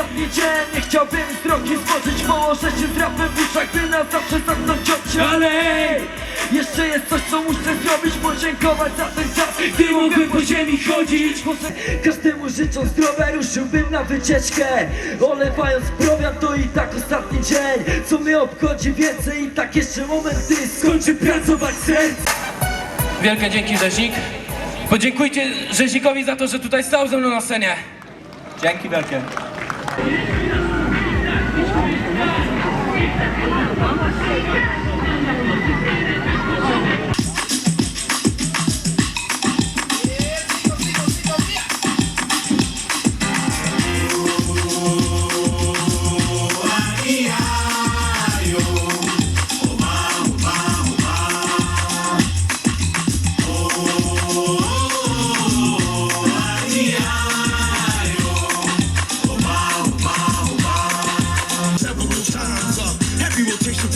ostatni dzień Nie chciałbym z drogi złożyć Położę się z rapem w uszach By na zawsze zamknąć oczy Ale hej! Jeszcze jest coś co muszę zrobić Podziękować za ten czas Gdy mogłem po ziemi chodzić Może każdemu życzą zdrowe Ruszyłbym na wycieczkę Olewając prowiant to i tak ostatni dzień Co mnie obchodzi więcej I tak jeszcze moment Gdy skończy pracować serce Wielkie dzięki Rzeźnik. Podziękujcie Rzeźnikowi za to, że tutaj stał ze mną na scenie. Dzięki wielkie. Thank you.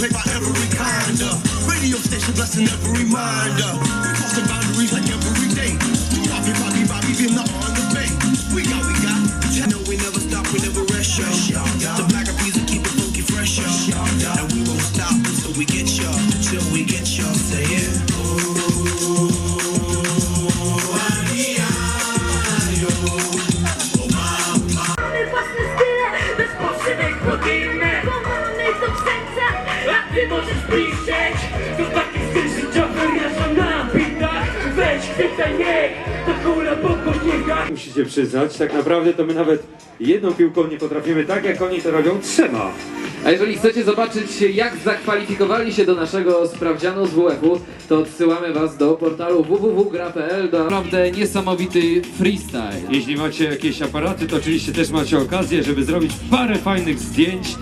Played by every kind. Uh, radio station blessing every mind. We crossing boundaries like every day. Bobby, Bobby, Bobby, been on the bay. We got, we got. No, we never stop, we never rest, y'all. The black of peas keep it funky fresh, y'all. And we won't stop until we get y'all. Till we get y'all. Say it. Ty możesz piszeć To taki styl życiowy, ja na bitach Weź chwytaj niech, to kula po Musicie przyznać, tak naprawdę to my nawet jedną piłką nie potrafimy tak, jak oni to robią trzema. A jeżeli chcecie zobaczyć jak zakwalifikowali się do naszego sprawdzianu z WF-u, to odsyłamy was do portalu www.gra.pl do naprawdę niesamowity freestyle. Jeśli macie jakieś aparaty, to oczywiście też macie okazję, żeby zrobić parę fajnych zdjęć.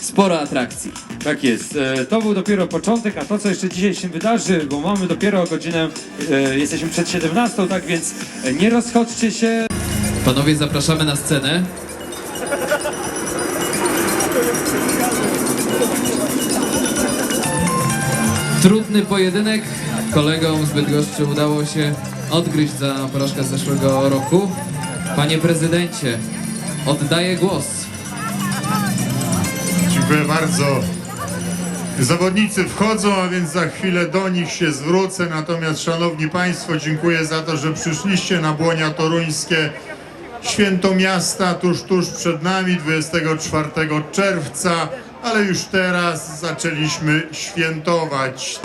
Sporo atrakcji. Tak jest, e, to był dopiero początek, a to co jeszcze dzisiaj się wydarzy, bo mamy dopiero godzinę, e, jesteśmy przed 17, tak więc e, nie rozchodźcie się. Panowie, zapraszamy na scenę. Trudny pojedynek. Kolegom z Bydgoszczy udało się odgryźć za porażkę z zeszłego roku. Panie prezydencie, oddaję głos. Dziękuję bardzo. Zawodnicy wchodzą, a więc za chwilę do nich się zwrócę. Natomiast, Szanowni Państwo, dziękuję za to, że przyszliście na Błonia Toruńskie. Święto miasta tuż, tuż przed nami, 24 czerwca, ale już teraz zaczęliśmy świętować.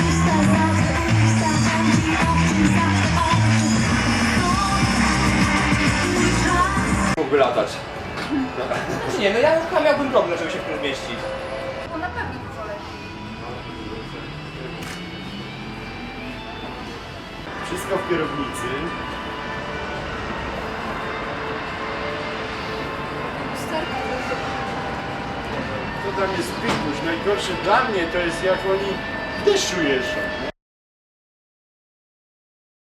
Mógłby latać. Nie, no ja chyba miałbym problem, żeby się w tym zmieścić. To na pewno pozwolę Wszystko w kierownicy. To tam jest pikuś. Najgorsze dla mnie to jest jak oni w deszczu jeżdżą.